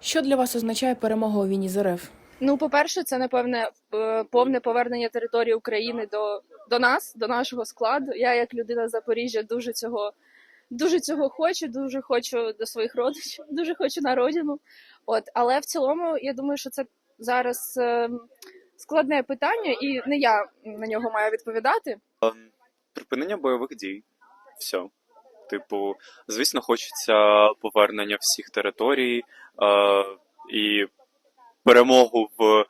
Що для вас означає перемога у війні з РФ? Ну, по-перше, це напевне е, повне повернення території України до, до нас, до нашого складу. Я, як людина з Запоріжжя, дуже цього, дуже цього хочу, дуже хочу до своїх родичів, дуже хочу на родину. От, але в цілому, я думаю, що це зараз е, складне питання, і не я на нього маю відповідати. Припинення бойових дій. Все. Типу, звісно, хочеться повернення всіх територій е, і перемогу в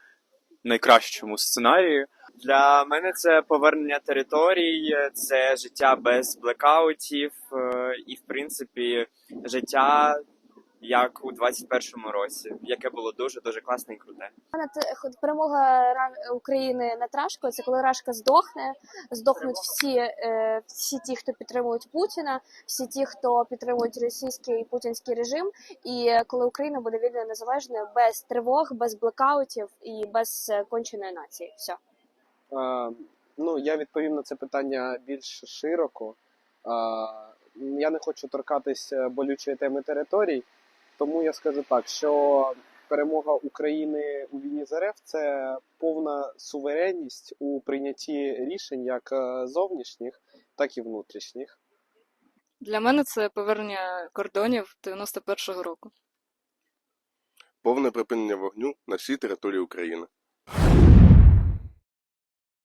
найкращому сценарії. Для мене це повернення територій, це життя без блекаутів е, і, в принципі, життя як у 21-му році, яке було дуже дуже класне і круте. Перемога Ра- України над Рашкою це коли Рашка здохне, здохнуть всі, е, всі ті, хто підтримують Путіна, всі ті, хто підтримують російський путінський режим, і коли Україна буде вільною незалежною без тривог, без блекаутів і без е, конченої нації. Все. Е, ну, я відповім на це питання більш широко. Е, я не хочу торкатися болючої теми територій, тому я скажу так, що перемога України у війні з РФ це повна суверенність у прийнятті рішень як е, зовнішніх, так і внутрішніх. Для мене це повернення кордонів 91-го року. повне припинення вогню на всій території України.